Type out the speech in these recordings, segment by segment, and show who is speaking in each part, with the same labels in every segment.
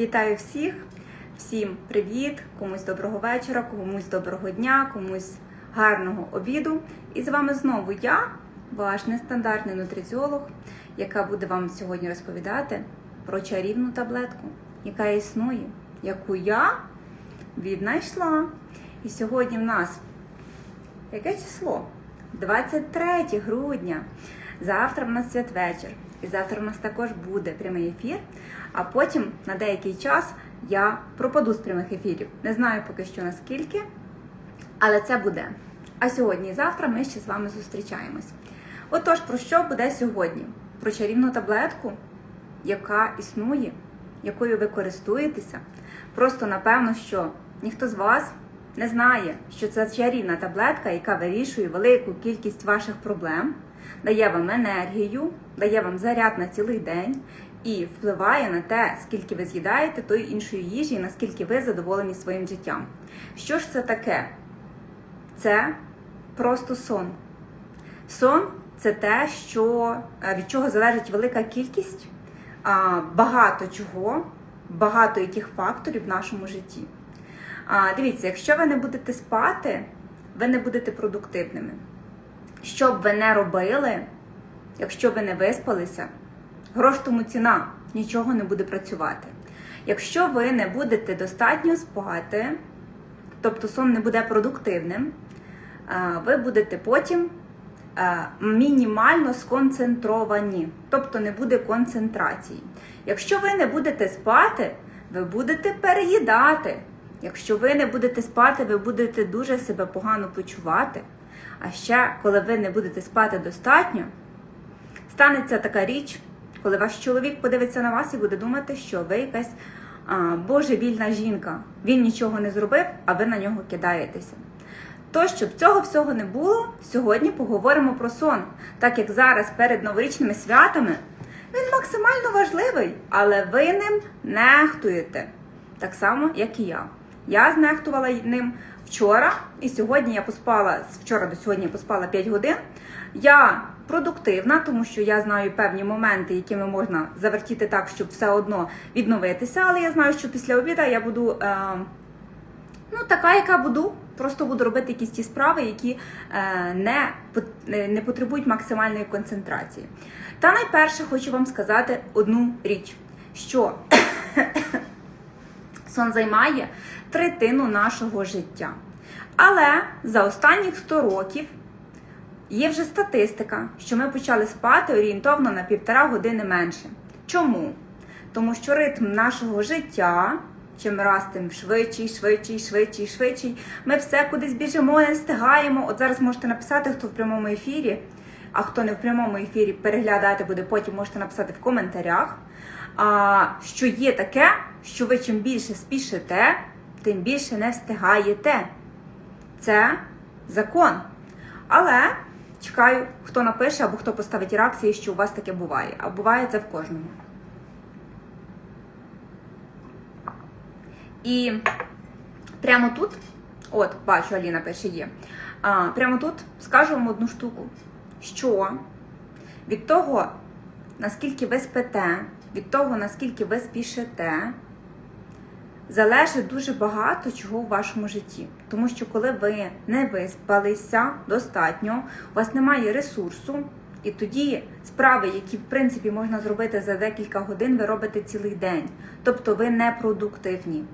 Speaker 1: Вітаю всіх! Всім привіт! Комусь доброго вечора, комусь доброго дня, комусь гарного обіду. І з вами знову я, ваш нестандартний нутриціолог, яка буде вам сьогодні розповідати про чарівну таблетку, яка існує, яку я віднайшла. І сьогодні в нас яке число? 23 грудня. Завтра в нас святвечір. І завтра в нас також буде прямий ефір. А потім на деякий час я пропаду з прямих ефірів. Не знаю поки що наскільки, але це буде. А сьогодні і завтра ми ще з вами зустрічаємось. Отож, про що буде сьогодні? Про чарівну таблетку, яка існує, якою ви користуєтеся. Просто напевно, що ніхто з вас не знає, що це чарівна таблетка, яка вирішує велику кількість ваших проблем, дає вам енергію, дає вам заряд на цілий день і впливає на те, скільки ви з'їдаєте тої іншої їжі, і наскільки ви задоволені своїм життям. Що ж це таке? Це просто сон. Сон це те, що, е, від чого залежить велика кількість, багато чого, багато яких факторів в нашому житті. Дивіться, якщо ви не будете спати, ви не будете продуктивними. Що б ви не робили, якщо ви не виспалися, грош тому ціна, нічого не буде працювати. Якщо ви не будете достатньо спати, тобто сон не буде продуктивним, ви будете потім мінімально сконцентровані, тобто не буде концентрації. Якщо ви не будете спати, ви будете переїдати. Якщо ви не будете спати, ви будете дуже себе погано почувати. А ще, коли ви не будете спати достатньо, станеться така річ, коли ваш чоловік подивиться на вас і буде думати, що ви якась а, божевільна жінка. Він нічого не зробив, а ви на нього кидаєтеся. То, щоб цього всього не було, сьогодні поговоримо про сон, так як зараз перед новорічними святами він максимально важливий, але ви ним нехтуєте. Так само, як і я. Я знехтувала ним вчора, і сьогодні я поспала вчора до сьогодні я поспала 5 годин. Я продуктивна, тому що я знаю певні моменти, якими можна завертіти так, щоб все одно відновитися. Але я знаю, що після обіду я буду е, ну, така, яка буду. Просто буду робити якісь ті справи, які е, не, не потребують максимальної концентрації. Та найперше хочу вам сказати одну річ, що сон займає третину нашого життя. Але за останніх 100 років є вже статистика, що ми почали спати орієнтовно на півтора години менше. Чому? Тому що ритм нашого життя, чим раз тим швидший, швидший, швидший, швидший, ми все кудись біжимо, не встигаємо. От зараз можете написати, хто в прямому ефірі, а хто не в прямому ефірі, переглядати буде, потім можете написати в коментарях. А, Що є таке, що ви чим більше спішите, тим більше не встигаєте. Це закон. Але чекаю, хто напише або хто поставить реакції, що у вас таке буває. А буває це в кожному. І прямо тут, от, бачу, Аліна пише є. А, Прямо тут скажу вам одну штуку, що від того, наскільки ви спите, від того, наскільки ви спішите, залежить дуже багато чого у вашому житті. Тому що, коли ви не виспалися достатньо, у вас немає ресурсу, і тоді справи, які в принципі можна зробити за декілька годин, ви робите цілий день. Тобто ви не продуктивні.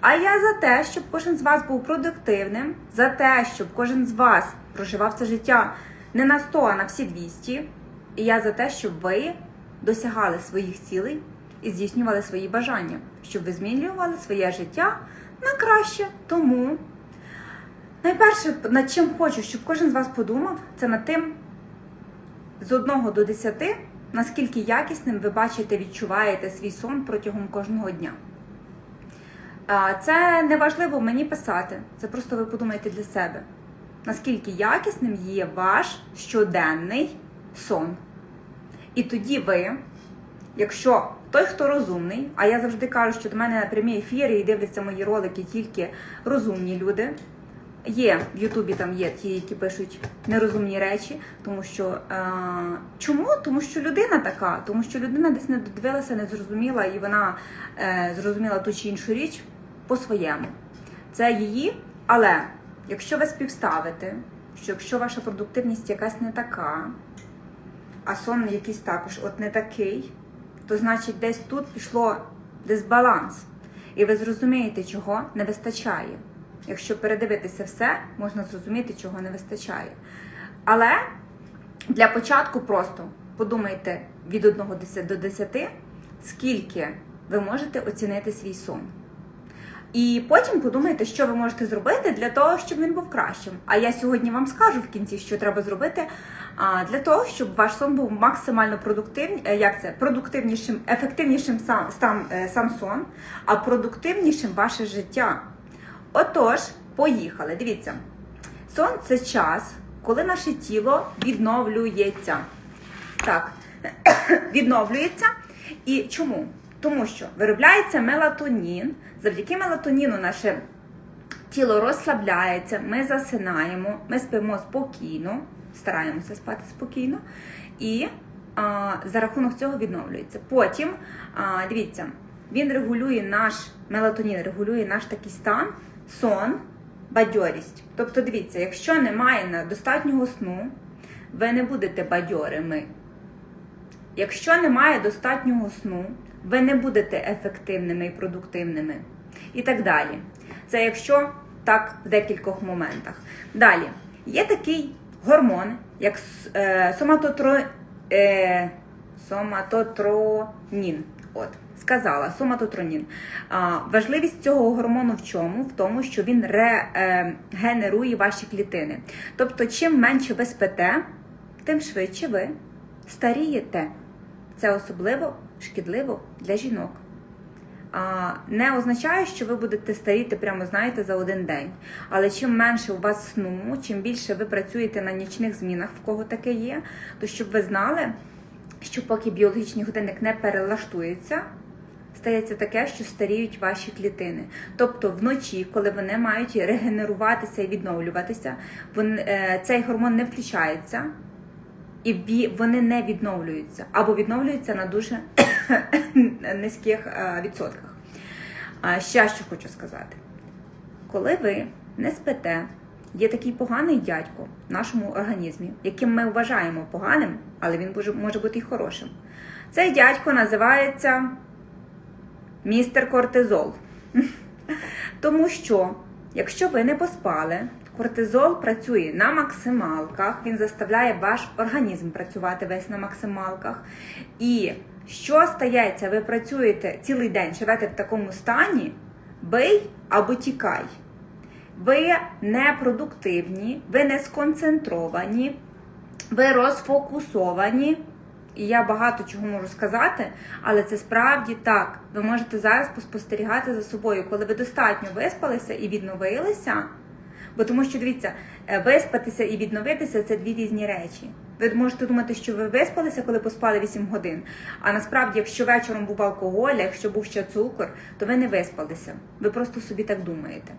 Speaker 1: А я за те, щоб кожен з вас був продуктивним, за те, щоб кожен з вас проживав це життя не на 100, а на всі 200. І я за те, щоб ви досягали своїх цілей і здійснювали свої бажання, щоб ви змінювали своє життя на краще. Тому найперше, над чим хочу, щоб кожен з вас подумав, це над тим з 1 до 10, наскільки якісним ви бачите, відчуваєте свій сон протягом кожного дня. Це не важливо мені писати, це просто ви подумайте для себе, наскільки якісним є ваш щоденний сон. І тоді ви, якщо той, хто розумний, а я завжди кажу, що до мене на прямі ефіри і дивляться мої ролики тільки розумні люди, Є в Ютубі там є ті, які пишуть нерозумні речі, тому що е, чому? Тому що людина така, тому що людина десь не додивилася, не зрозуміла, і вона е, зрозуміла ту чи іншу річ по-своєму. Це її, але якщо ви співставите, що якщо ваша продуктивність якась не така, а сон якийсь також от не такий, то значить десь тут пішло дисбаланс. І ви зрозумієте, чого не вистачає. Якщо передивитися все, можна зрозуміти, чого не вистачає. Але для початку просто подумайте від 1 до 10, скільки ви можете оцінити свій сон. І потім подумайте, що ви можете зробити для того, щоб він був кращим. А я сьогодні вам скажу в кінці, що треба зробити для того, щоб ваш сон був максимально продуктивним, як це продуктивнішим, ефективнішим сам, сам, е, сам сон, а продуктивнішим ваше життя. Отож, поїхали. Дивіться, сон це час, коли наше тіло відновлюється. Так, відновлюється. І чому? Тому що виробляється мелатонін. Завдяки мелатоніну наше тіло розслабляється, ми засинаємо, ми спимо спокійно, стараємося спати спокійно, і а, за рахунок цього відновлюється. Потім, а, дивіться, він регулює наш мелатонін, регулює наш такий стан, сон, бадьорість. Тобто, дивіться, якщо немає достатнього сну, ви не будете бадьорими. Якщо немає достатнього сну, ви не будете ефективними і продуктивними. І так далі. Це якщо так в декількох моментах. Далі, є такий гормон, як е, соматотро, е, соматотронін. От, сказала, соматотронін. А, важливість цього гормону в чому? В тому, що він регенерує ваші клітини. Тобто, чим менше ви спите, тим швидше ви старієте. Це особливо шкідливо для жінок. Не означає, що ви будете старіти прямо, знаєте, за один день. Але чим менше у вас сну, чим більше ви працюєте на нічних змінах, в кого таке є, то щоб ви знали, що поки біологічний годинник не перелаштується, стається таке, що старіють ваші клітини. Тобто вночі, коли вони мають регенеруватися і відновлюватися, е, цей гормон не включається і вони не відновлюються або відновлюються на дуже низьких е, відсотках. Ще що хочу сказати: коли ви не спите, є такий поганий дядько в нашому організмі, яким ми вважаємо поганим, але він може бути і хорошим. Цей дядько називається містер кортизол. Тому що, якщо ви не поспали, кортизол працює на максималках, він заставляє ваш організм працювати весь на максималках. І що стається? Ви працюєте цілий день, живете в такому стані, бий або тікай. Ви не продуктивні, ви не сконцентровані, ви розфокусовані. І я багато чого можу сказати, але це справді так. Ви можете зараз поспостерігати за собою, коли ви достатньо виспалися і відновилися. Бо тому що дивіться, е, виспатися і відновитися це дві різні речі. Ви можете думати, що ви виспалися, коли поспали 8 годин. А насправді, якщо вечором був алкоголь, якщо був ще цукор, то ви не виспалися. Ви просто собі так думаєте.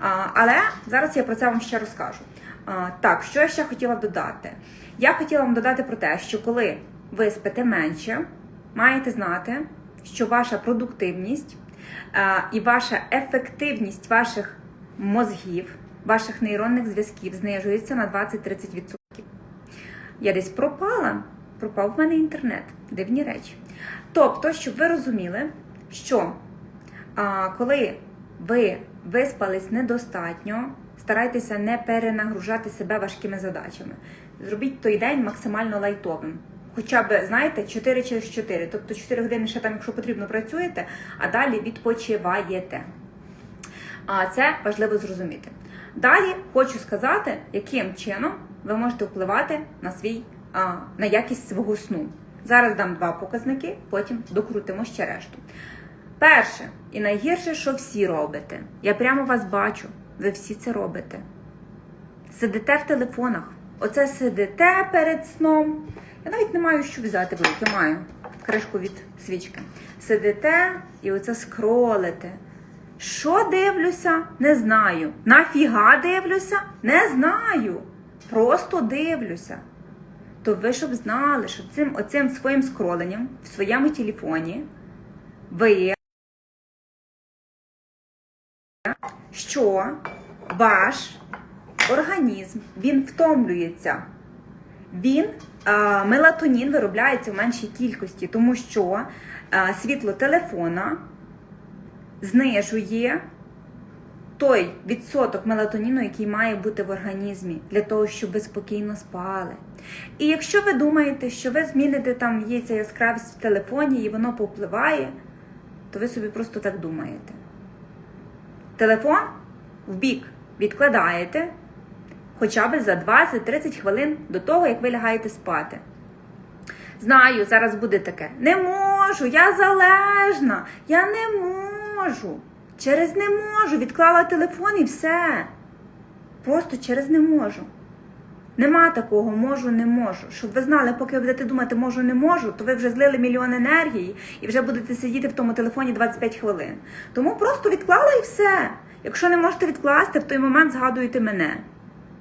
Speaker 1: А, але зараз я про це вам ще розкажу. А, так, що я ще хотіла додати? Я хотіла вам додати про те, що коли ви спите менше, маєте знати, що ваша продуктивність а, і ваша ефективність ваших мозгів, ваших нейронних зв'язків знижується на 20-30%. Я десь пропала, пропав в мене інтернет, дивні речі. Тобто, щоб ви розуміли, що а, коли ви виспались недостатньо, старайтеся не перенагружати себе важкими задачами. Зробіть той день максимально лайтовим. Хоча б, знаєте, 4 через 4. Тобто 4 години ще там, якщо потрібно, працюєте, а далі відпочиваєте. А це важливо зрозуміти. Далі хочу сказати, яким чином ви можете впливати на свій на якість свого сну. Зараз дам два показники, потім докрутимо ще решту. Перше і найгірше, що всі робите. Я прямо вас бачу, ви всі це робите. Сидите в телефонах. Оце сидите перед сном. Я навіть не маю що взяти в руки, маю кришку від свічки. Сидите і оце скролите. Що дивлюся? Не знаю. Нафіга дивлюся? Не знаю. Просто дивлюся. То ви щоб знали, що цим оцим своїм скроленням в своєму телефоні ви що ваш організм він втомлюється. Він а, мелатонін виробляється в меншій кількості, тому що а, світло телефона знижує той відсоток мелатоніну, який має бути в організмі, для того, щоб ви спокійно спали. І якщо ви думаєте, що ви зміните там є ця яскравість в телефоні і воно повпливає, то ви собі просто так думаєте. Телефон в бік відкладаєте хоча б за 20-30 хвилин до того, як ви лягаєте спати. Знаю, зараз буде таке. Не можу, я залежна, я не можу. Через не можу. Відклала телефон і все. Просто через не можу. Нема такого можу, не можу. Щоб ви знали, поки ви будете думати можу, не можу, то ви вже злили мільйон енергії і вже будете сидіти в тому телефоні 25 хвилин. Тому просто відклала і все. Якщо не можете відкласти, в той момент згадуєте мене.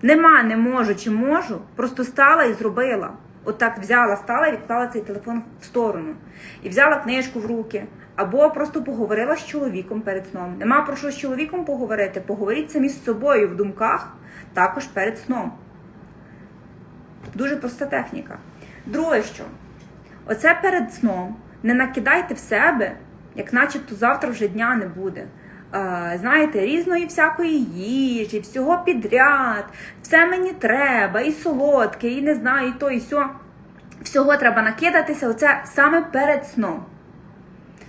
Speaker 1: Нема, не можу чи можу, просто стала і зробила. Отак взяла, стала і відклала цей телефон в сторону. І взяла книжку в руки. Або просто поговорила з чоловіком перед сном. Нема про що з чоловіком поговорити. Поговоріть самі з собою в думках, також перед сном. Дуже проста техніка. Друге, що оце перед сном не накидайте в себе, як начебто завтра вже дня не буде. Знаєте, різної всякої їжі, всього підряд, все мені треба, і солодке, і не знаю, і то, і сьо. Всього треба накидатися, оце саме перед сном.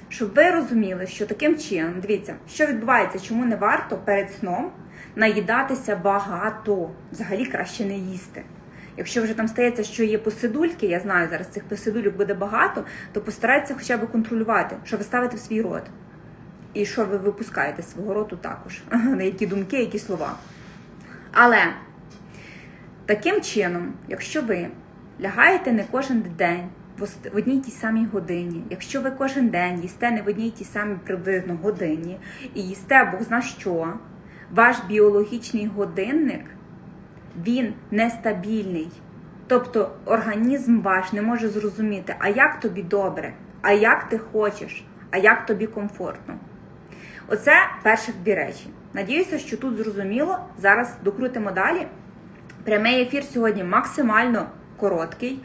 Speaker 1: Щоб ви розуміли, що таким чином, дивіться, що відбувається, чому не варто перед сном наїдатися багато. Взагалі краще не їсти. Якщо вже там стається, що є посидульки, я знаю, зараз цих посидульок буде багато, то постарайтеся хоча б контролювати, що ви ставите в свій рот. І що ви випускаєте з свого роту також. На які думки, які слова. Але таким чином, якщо ви лягаєте не кожен день в одній тій самій годині, якщо ви кожен день їсте не в одній тій самій приблизно годині і їсте Бог зна що, ваш біологічний годинник він нестабільний. Тобто організм ваш не може зрозуміти, а як тобі добре, а як ти хочеш, а як тобі комфортно. Оце перших дві речі. Надіюся, що тут зрозуміло. Зараз докрутимо далі. Прямий ефір сьогодні максимально короткий,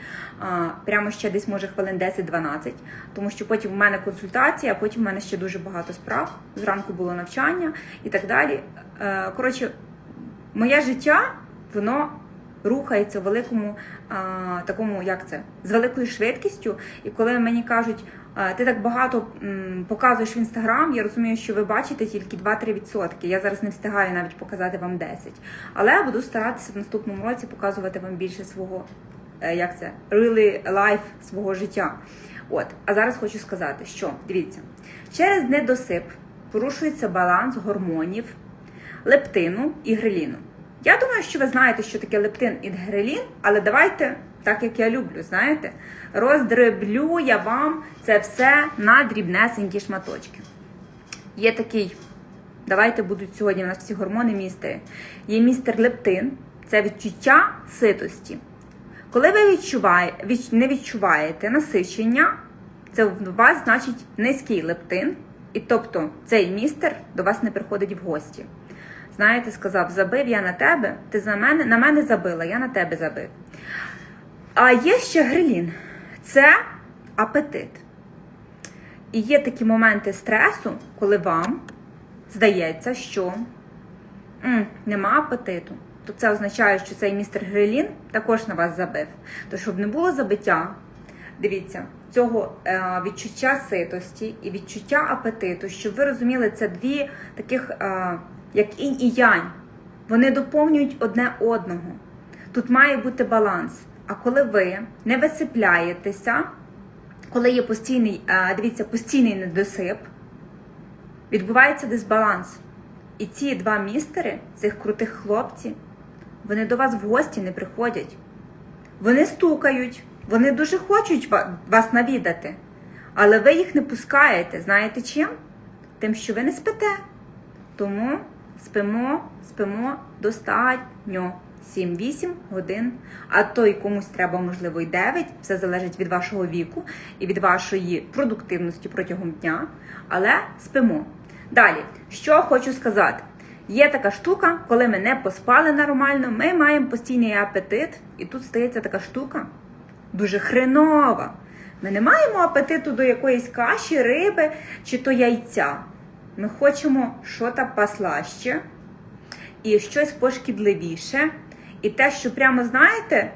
Speaker 1: прямо ще десь може хвилин 10-12, тому що потім в мене консультація, а потім в мене ще дуже багато справ. Зранку було навчання і так далі. Е, Коротше, моє життя, воно рухається в великому такому, як це, з великою швидкістю. І коли мені кажуть, ти так багато показуєш в інстаграм, я розумію, що ви бачите тільки 2-3%. Я зараз не встигаю навіть показати вам 10%. Але я буду старатися в наступному році показувати вам більше свого, е, як це, really life свого життя. От, а зараз хочу сказати, що дивіться, через недосип порушується баланс гормонів лептину і греліну. Я думаю, що ви знаєте, що таке лептин і грелін, але давайте, так як я люблю, знаєте, роздреблю я вам це все на дрібнесенькі шматочки. Є такий, давайте будуть сьогодні у нас всі гормони містери. Є містер лептин, це відчуття ситості. Коли ви відчуває, не відчуваєте насичення, це в вас значить низький лептин, і тобто цей містер до вас не приходить в гості. Знаєте, сказав, забив я на тебе, ти за мене, на мене забила, я на тебе забив. А є ще грилін. Це апетит. І є такі моменти стресу, коли вам здається, що м, нема апетиту. То це означає, що цей містер Грилін також на вас забив. То щоб не було забиття, дивіться, цього е, відчуття ситості і відчуття апетиту, щоб ви розуміли, це дві таких, е, як інь і янь. Вони доповнюють одне одного. Тут має бути баланс. А коли ви не висипляєтеся, коли є постійний, е, дивіться, постійний недосип, відбувається дисбаланс. І ці два містери, цих крутих хлопців, вони до вас в гості не приходять. Вони стукають, вони дуже хочуть вас навідати, але ви їх не пускаєте. Знаєте чим? Тим, що ви не спите. Тому спимо, спимо достатньо. 7-8 годин, а то комусь треба, можливо, і 9. Все залежить від вашого віку і від вашої продуктивності протягом дня. Але спимо. Далі, що хочу сказати. Є така штука, коли ми не поспали нормально, ми маємо постійний апетит, і тут стається така штука дуже хренова. Ми не маємо апетиту до якоїсь каші, риби чи то яйця. Ми хочемо щось послаще і щось пошкідливіше. І те, що прямо знаєте,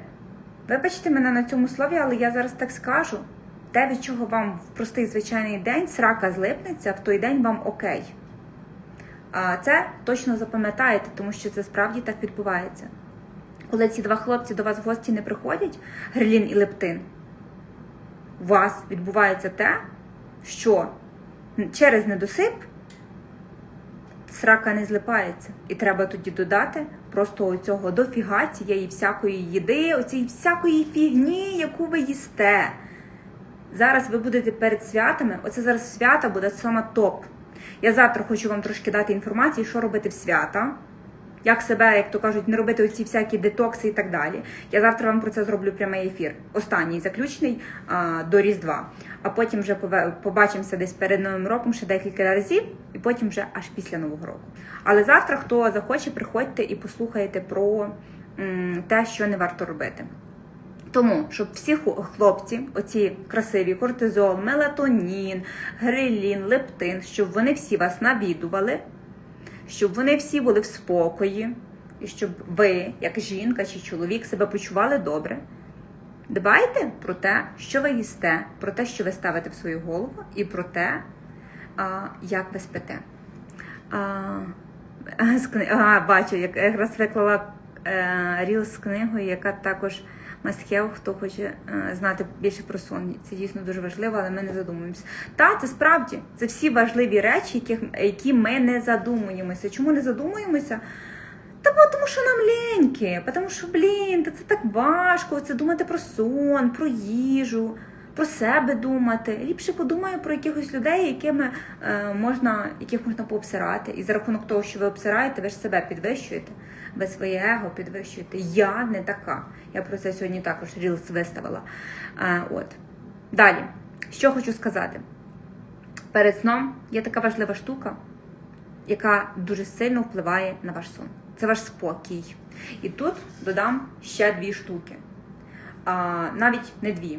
Speaker 1: вибачте мене на цьому слові, але я зараз так скажу. Те, від чого вам в простий звичайний день срака злипнеться, в той день вам окей. А це точно запам'ятаєте, тому що це справді так відбувається. Коли ці два хлопці до вас в гості не приходять, Грилін і Лептин, у вас відбувається те, що через недосип срака не злипається. І треба тоді додати просто оцього дофіга цієї всякої їди, оцієї всякої фігні, яку ви їсте. Зараз ви будете перед святами, оце зараз свята буде саме топ. Я завтра хочу вам трошки дати інформації, що робити в свята. Як себе, як то кажуть, не робити оці всякі детокси і так далі. Я завтра вам про це зроблю прямий ефір. Останній заключний до Різдва. А потім вже побачимося десь перед Новим роком ще декілька разів, і потім вже аж після Нового року. Але завтра, хто захоче, приходьте і послухайте про те, що не варто робити. Тому, щоб всі хлопці, оці красиві кортизол, мелатонін, грилін, лептин, щоб вони всі вас навідували щоб вони всі були в спокої, і щоб ви, як жінка чи чоловік, себе почували добре. Дбайте про те, що ви їсте, про те, що ви ставите в свою голову, і про те, як ви спите. А, Бачу, як якраз виклала е, ріл з книгою, яка також must хто хоче е, знати більше про сон. Це дійсно дуже важливо, але ми не задумуємося. Та це справді це всі важливі речі, які, які ми не задумуємося. Чому не задумуємося? Та тому, що нам леньки, тому що, блін, та це так важко. Це думати про сон, про їжу. Про себе думати, ліпше подумаю про якихось людей, якими е, можна, яких можна пообсирати. І за рахунок того, що ви обсираєте, ви ж себе підвищуєте ви своє его підвищуєте. Я не така. Я про це сьогодні також Reels виставила. А, от. Далі, що хочу сказати. Перед сном є така важлива штука, яка дуже сильно впливає на ваш сон. Це ваш спокій. І тут додам ще дві штуки. А, Навіть не дві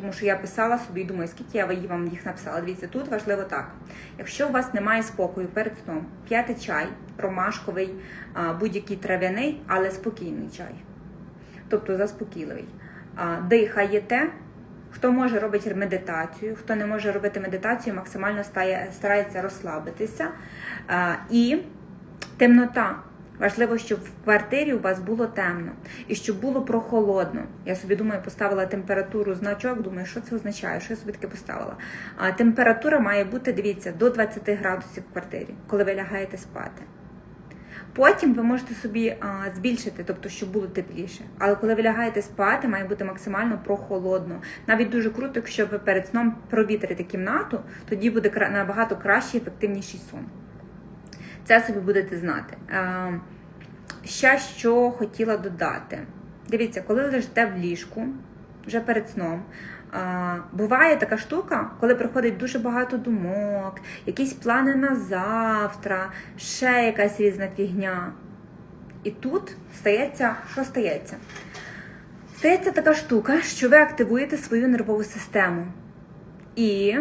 Speaker 1: тому що я писала собі думаю, скільки я вам їх написала. Дивіться, тут важливо так. Якщо у вас немає спокою перед сном, п'яти чай, ромашковий, будь-який трав'яний, але спокійний чай. Тобто заспокійливий. Дихаєте. Хто може робити медитацію, хто не може робити медитацію, максимально старається розслабитися. І темнота. Важливо, щоб в квартирі у вас було темно і щоб було прохолодно. Я собі думаю, поставила температуру значок, думаю, що це означає, що я собі таке поставила. А температура має бути, дивіться, до 20 градусів в квартирі, коли ви лягаєте спати. Потім ви можете собі а, збільшити, тобто, щоб було тепліше. Але коли ви лягаєте спати, має бути максимально прохолодно. Навіть дуже круто, якщо ви перед сном провітрите кімнату, тоді буде набагато кращий, ефективніший сон. Це собі будете знати. Е, ще що хотіла додати. Дивіться, коли лежите в ліжку вже перед сном. Буває така штука, коли приходить дуже багато думок, якісь плани на завтра, ще якась різна фігня. І тут стається, що стається? Стається така штука, що ви активуєте свою нервову систему. І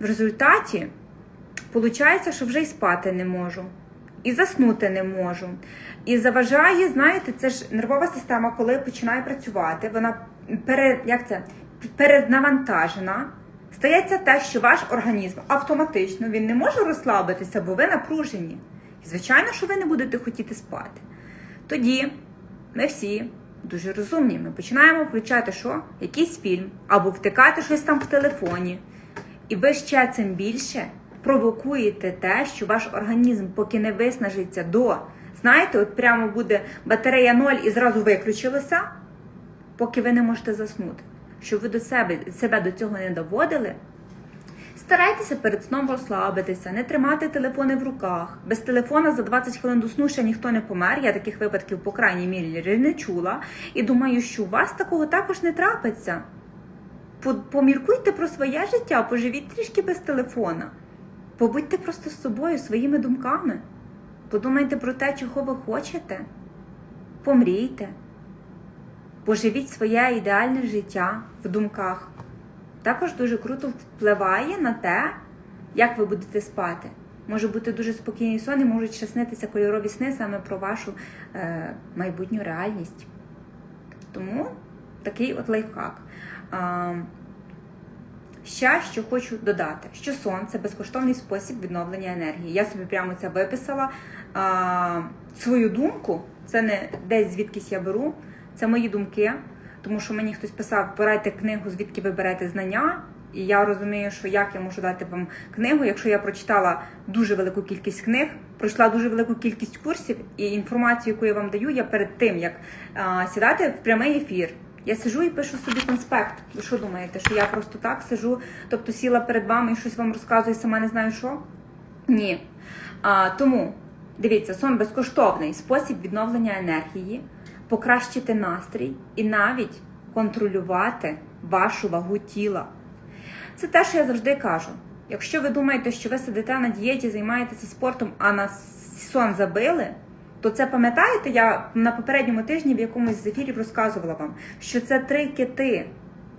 Speaker 1: в результаті Получається, що вже й спати не можу, і заснути не можу. І заважає, знаєте, це ж нервова система, коли починає працювати, вона пере, як це, перенавантажена. Стається те, що ваш організм автоматично він не може розслабитися, бо ви напружені. І, звичайно, що ви не будете хотіти спати. Тоді ми всі дуже розумні. Ми починаємо включати що? Якийсь фільм або втикати щось там в телефоні. І ви ще цим більше провокуєте те, що ваш організм поки не виснажиться до. Знаєте, от прямо буде батарея 0 і зразу виключилася, поки ви не можете заснути. Щоб ви до себе себе до цього не доводили, Старайтеся перед сном розслабитися, не тримати телефони в руках. Без телефона за 20 хвилин до сну ще ніхто не помер. Я таких випадків, по крайній мірі, не чула. І думаю, що у вас такого також не трапиться. Поміркуйте про своє життя, поживіть трішки без телефона. Побудьте просто з собою, своїми думками. Подумайте про те, чого ви хочете. Помрійте. Поживіть своє ідеальне життя в думках. Також дуже круто впливає на те, як ви будете спати. Може бути дуже спокійний сон і можуть ще снитися кольорові сни саме про вашу е, майбутню реальність. Тому такий от лайфхак. Ще що хочу додати, що сон це безкоштовний спосіб відновлення енергії. Я собі прямо це виписала. А, свою думку, це не десь звідкись я беру, це мої думки. Тому що мені хтось писав, порайте книгу, звідки ви берете знання. І я розумію, що як я можу дати вам книгу, якщо я прочитала дуже велику кількість книг, пройшла дуже велику кількість курсів, і інформацію, яку я вам даю, я перед тим як а, сідати в прямий ефір. Я сижу і пишу собі конспект. Ви що думаєте, що я просто так сижу, тобто сіла перед вами і щось вам розказую, сама не знаю що? Ні. А, тому дивіться, сон безкоштовний спосіб відновлення енергії, покращити настрій і навіть контролювати вашу вагу тіла. Це те, що я завжди кажу. Якщо ви думаєте, що ви сидите на дієті, займаєтеся спортом, а на сон забили, то це пам'ятаєте, я на попередньому тижні в якомусь з ефірів розказувала вам, що це три кити.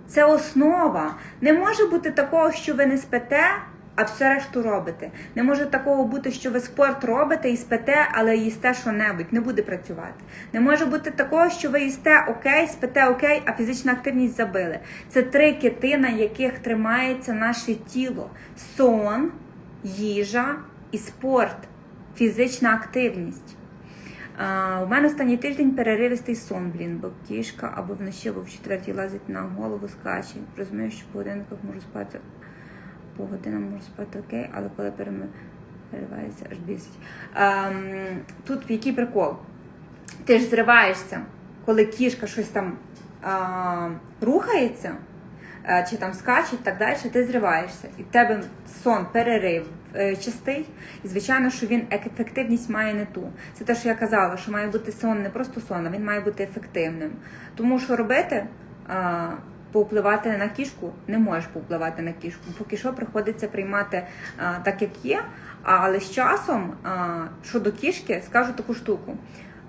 Speaker 1: Це основа. Не може бути такого, що ви не спите, а все решту робите. Не може такого бути, що ви спорт робите і спите, але їсте що-небудь, не буде працювати. Не може бути такого, що ви їсте окей, спите окей, а фізична активність забили. Це три кити, на яких тримається наше тіло: сон, їжа і спорт, фізична активність. А, у мене останній тиждень переривистий сон, блін, бо кішка або вночі, або в четвертій лазить на голову, скаче. Розумію, що по годинках можу спати, по годинам можу спати окей, але коли переривається, аж бісить. Тут який прикол? Ти ж зриваєшся, коли кішка щось там а, рухається, е, чи там скаче і так далі, ти зриваєшся. І в тебе сон перерив частий, і звичайно, що він ефективність має не ту. Це те, що я казала, що має бути сон не просто сон, а він має бути ефективним. Тому що робити. поупливати на кішку не можеш повпливати на кішку. Поки що приходиться приймати так, як є. Але з часом, щодо кішки, скажу таку штуку.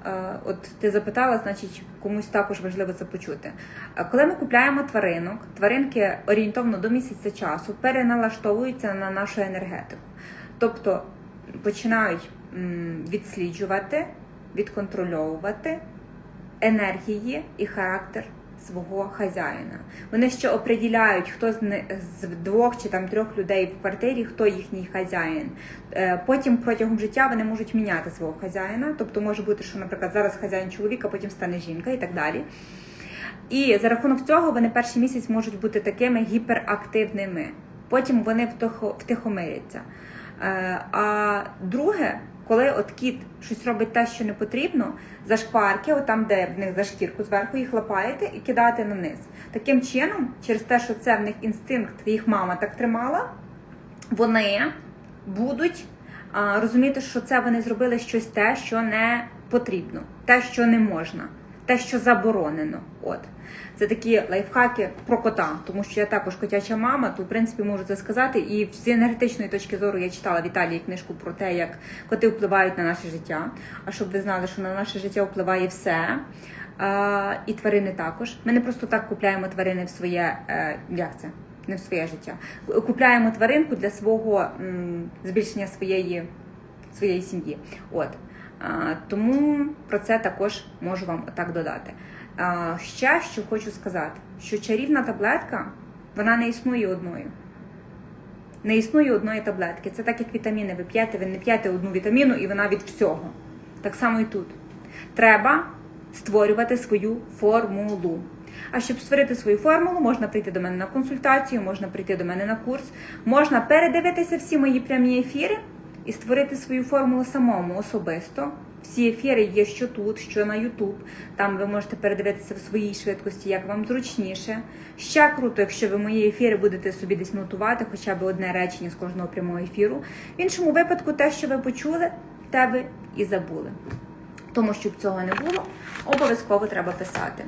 Speaker 1: Е, От ти запитала, значить, комусь також важливо це почути. Е, Коли ми купляємо тваринок, тваринки орієнтовно до місяця часу переналаштовуються на нашу енергетику. Тобто починають відсліджувати, відконтрольовувати енергії і характер свого хазяїна. Вони ще оприділяють, хто з, з двох чи там трьох людей в квартирі, хто їхній хазяїн. Е, Потім протягом життя вони можуть міняти свого хазяїна. Тобто може бути, що, наприклад, зараз хазяїн чоловік, а потім стане жінка і так далі. І за рахунок цього вони перший місяць можуть бути такими гіперактивними. Потім вони втихо, втихомиряться. Е, А друге, коли от кіт щось робить те, що не потрібно, за шкварки, от там, де в них за шкірку зверху їх лапаєте і кидаєте на низ. Таким чином, через те, що це в них інстинкт, їх мама так тримала, вони будуть а, розуміти, що це вони зробили щось те, що не потрібно, те, що не можна, те, що заборонено. От. Це такі лайфхаки про кота, тому що я також котяча мама, то в принципі можу це сказати. І з енергетичної точки зору я читала в Італії книжку про те, як коти впливають на наше життя. А щоб ви знали, що на наше життя впливає все. А, і тварини також. Ми не просто так купляємо тварини в своє е, як це? Не в своє життя. Купляємо тваринку для свого м, збільшення своєї, своєї сім'ї. От. А, тому про це також можу вам так додати. Ще що хочу сказати, що чарівна таблетка вона не існує одною. Не існує одної таблетки. Це так, як вітаміни. Ви п'єте, ви не п'єте одну вітаміну і вона від всього. Так само і тут. Треба створювати свою формулу. А щоб створити свою формулу, можна прийти до мене на консультацію, можна прийти до мене на курс, можна передивитися всі мої прямі ефіри і створити свою формулу самому особисто Всі ефіри є що тут, що на YouTube. Там ви можете передивитися в своїй швидкості, як вам зручніше. Ще круто, якщо ви мої ефіри будете собі десь нотувати, хоча б одне речення з кожного прямого ефіру. В іншому випадку, те, що ви почули, те ви і забули. Тому щоб цього не було, обов'язково треба писати.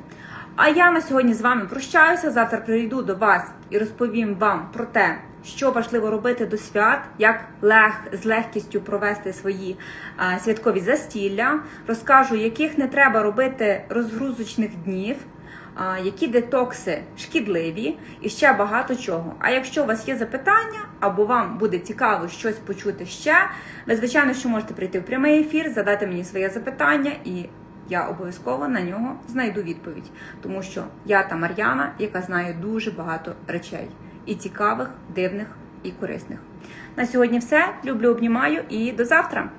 Speaker 1: А я на сьогодні з вами прощаюся. Завтра прийду до вас і розповім вам про те, що важливо робити до свят, як лег з легкістю провести свої а, святкові застілля. Розкажу, яких не треба робити розгрузочних днів. Які детокси шкідливі і ще багато чого. А якщо у вас є запитання або вам буде цікаво щось почути ще, ви звичайно що можете прийти в прямий ефір, задати мені своє запитання, і я обов'язково на нього знайду відповідь, тому що я та Мар'яна, яка знає дуже багато речей і цікавих, дивних і корисних. На сьогодні все. Люблю, обнімаю і до завтра.